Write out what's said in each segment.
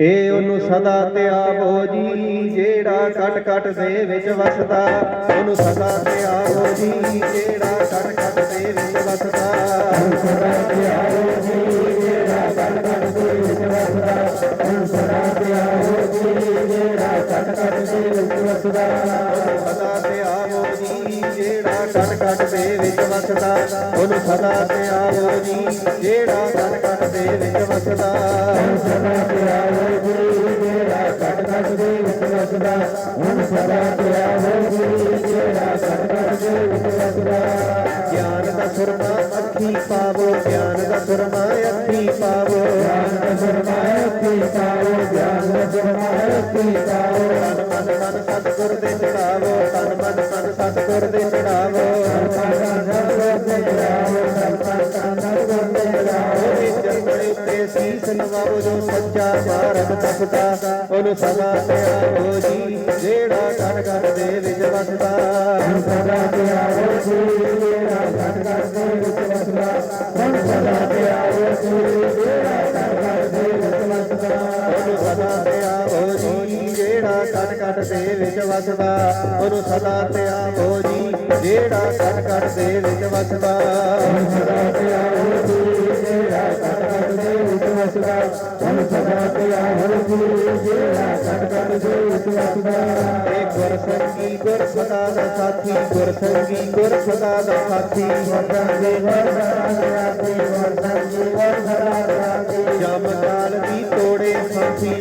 ਏ ਉਹਨੂੰ ਸਦਾ ਤੇ ਜੀ, ਜਿਹੜਾ ਕਟ ਕਟ ਦੇ ਵਿੱਚ ਵਸਦਾ। ਉਹਨੂੰ ਸਦਾ ਤੇ ਜੀ, ਜਿਹੜਾ ਕਟ ਕਟ ਦੇ ਵਿੱਚ ਵਸਦਾ। ਉਹਨੂੰ ਸਦਾ ਤੇ ਜੀ, ਜਿਹੜਾ ਕਟ ਕਟ ਦੇ ਵਿੱਚ ਵਸਦਾ। ਉਹਨੂੰ ਸਦਾ ਤੇ ਜੀ, ਜਿਹੜਾ ਕਟ ਕਟ ਦੇ ਵਿੱਚ ਵਸਦਾ। ਉਹਨੂੰ ਸਦਾ ਜਿਹੜਾ ਕਟ ਦੇ ਵਿੱਚ ਵਸਦਾ ਉਹਨੂੰ ਸਦਾ ਤੇ ਜੀ ਜਿਹੜਾ ਕਟ ਕਟ ਦੇ ਵਿੱਚ ਵਸਦਾ ਸਦਾ ਤੇ ਜੀ ਜਿਹੜਾ ਕਟ ਕਟ ਦੇ ਵਿੱਚ ਵਸਦਾ ਉਹਨੂੰ ਸਦਾ ਤੇ ਜੀ ਜਿਹੜਾ ਕਟ ਕਟ ਦੇ ਵਿੱਚ ਵਸਦਾ, ਗਿਆਨ ਦਾ ਸੁਰਮਾ ਅੱਖੀ ਪਾਵੋ, ਗਿਆਨ ਦਾ ਸੁਰਮਾ ਅੱਖੀ ਪਾਵੋ। ਗਿਆਨ ਦਾ ਸੁਰਮਾ ਅੱਖੀ ਪਾਵੋ, ਗਿਆਨ ਦਾ ਸੁਰਮਾ ਅੱਖੀ ਪਾਵੋ। ਤਨ ਮਨ ਸਤਿਗੁਰ ਸੀਸ ਨਵਾਓ ਜੋ ਸੱਚਾ ਭਾਰਤ ਤਪਦਾ ਉਹਨੂੰ ਸਦਾ ਪਿਆਰੋ ਜੀ ਜਿਹੜਾ ਘਰ ਘਰ ਦੇ ਵਿੱਚ ਵਸਦਾ ਸਦਾ ਪਿਆਰੋ ਜੀ ਜਿਹੜਾ ਘਰ ਘਰ ਦੇ ਵਿੱਚ ਵਸਦਾ ਸਦਾ ਪਿਆਰੋ ਜੀ ਜਿਹੜਾ ਘਰ ਘਰ ਦੇ ਵਿੱਚ ਵਸਦਾ ਉਹਨੂੰ ਸਦਾ ਪਿਆਰੋ ਜਿਹੜਾ ਕਟ ਕਟ ਦੇ ਵਿੱਚ ਵਸਦਾ ਉਹਨੂੰ ਸਦਾ ਤੇ ਆਵੋ ਜੀ ਜਿਹੜਾ ਕਟ ਕਟ ਦੇ ਵਿੱਚ ਵਸਦਾ ਉਹਨੂੰ ਸਦਾ ਤੇ ਆਵੋ ਜੀ ਜਿਹੜਾ ਕਟ ਕਟ ਦੇ ਵਿੱਚ ਵਸਦਾ ਉਹਨੂੰ ਸਦਾ ਤੇ ਆਵੋ ਜੀ ਜਿਹੜਾ ਕਟ ਕਟ ਦੇ ਵਿੱਚ ਵਸਦਾ ਏ ਗੁਰ ਸੰਗੀ ਗੁਰ ਸਦਾ ਦਾ ਸਾਥੀ ਗੁਰ ਸੰਗੀ ਗੁਰ ਸਦਾ ਦਾ ਸਾਥੀ ਗੁਰ ਸੰਗੀ ਗੁਰ ਸਦਾ ਦਾ ਸਾਥੀ ਗੁਰ ਸੰਗੀ ਗੁਰ ਸਦਾ ਦਾ ਸਾਥੀ ਜਮ ਕਾਲ ਵੀ ਤੋੜੇ ਫਾਂਸੀ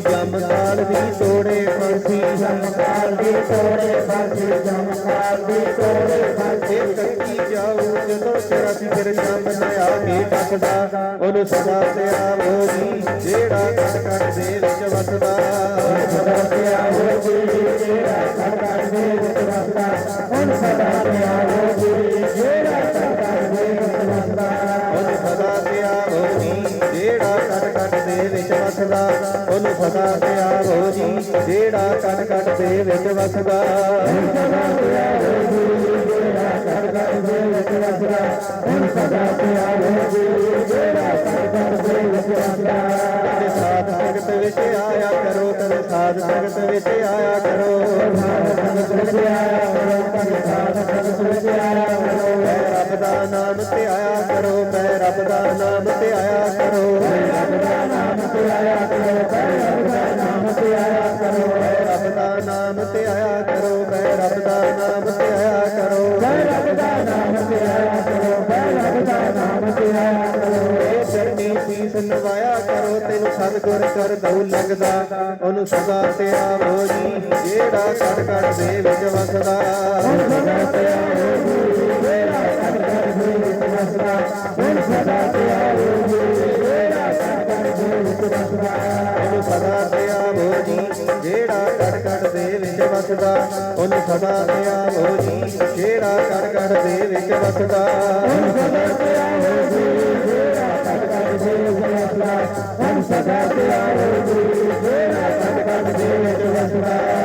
सोरे साचे जमना दे सोरे साचे कक्की जाऊ जनो तेरा फिकर शाम नया के तकदा ओनु सदा तेरा मोदी जेड़ा कर कर दे विच वसदा सदा तेरा मोदी जेड़ा कर कर दे विच वसदा ओनु सदा तेरा मोदी जेड़ा कर कर दे विच वसदा ओनु सदा तेरा मोदी जेड़ा कर कर दे विच वसदा ओनु सदा तेरा मोदी ਕਟ ਕਟ ਦੇ ਵਿੱਚ ਜਿਹੜਾ ਕਟ ਕਟ ਦੇ ਵਿੱਚ ਵਸਦਾ। ਉਹਨੂੰ ਸਦਾ ਤੇ ਆਵੋ ਜਿਹੜਾ ਕਟ ਕਟ ਦੇ ਵਿੱਚ ਵਸਦਾ ਉਹਨੂੰ ਸਦਾ ਤੇ ਆਵੋ ਜਿਹੜਾ ਕਟ ਕਟ ਦੇ ਵਿੱਚ ਵਸਦਾ ਤੇ ਸਾਧ ਸੰਗਤ ਵਿੱਚ ਆਇਆ ਕਰੋ ਤਨ ਸਾਧ ਸੰਗਤ ਵਿੱਚ ਆਇਆ ਕਰੋ ਸਾਧ ਸੰਗਤ ਵਿੱਚ ਆਇਆ ਕਰੋ ਤਨ ਸਾਧ ਸੰਗਤ ਵਿੱਚ ਆਇਆ ਕਰੋ। ਮੈਂ ਰੱਬ ਦਾ ਨਾਮ ਤੇ ਆਇਆ ਕਰੋ, ਮੈਂ ਰੱਬ ਦਾ ਨਾਮ ਤੇ ਆਇਆ ਧਿਆਇਆ ਕਰੋ ਜੈ ਰੱਬ ਦਾ ਨਾਮ ਧਿਆਇਆ ਕਰੋ ਜੈ ਰੱਬ ਦਾ ਨਾਮ ਧਿਆਇਆ ਕਰੋ ਏ ਚੜਨੀ ਸੀਸ ਨਵਾਇਆ ਕਰੋ ਤੈਨੂੰ ਸਤਗੁਰ ਕਰ ਦਉ ਲੱਗਦਾ ਉਹਨੂੰ ਸਦਾ ਤੇਰਾ ਹੋਜੀ ਜਿਹੜਾ ਸੜ ਕਰ ਦੇ ਵਿੱਚ ਵਸਦਾ ਉਹਨੂੰ ਸਦਾ ਤੇਰਾ ਹੋਜੀ ਜਿਹੜਾ ਸੜ ਕਰ ਦੇ ਵਿੱਚ ਵਸਦਾ ਉਹਨੂੰ ਸਦਾ ਤੇਰਾ ਦੇ ਵਿੱਚ ਵਸਦਾ, ਉਹਨੂੰ ਸਦਾ ਤੇ ਆਵੋ ਜੀ ਜਿਹੜਾ ਕਟ ਕਟ ਦੇ ਵਿੱਚ ਵਸਦਾ। ਉਹਨੂੰ ਸਦਾ ਤੇ ਆਵੋ ਜੀ ਜਿਹੜਾ ਕਟ ਕਟ ਦੇ ਵਿੱਚ ਵਸਦਾ। ਉਹਨੂੰ ਸਦਾ ਤੇ ਆਵੋ ਜੀ ਜਿਹੜਾ ਕਟ ਕਟ ਦੇ ਵਿੱਚ ਵਸਦਾ।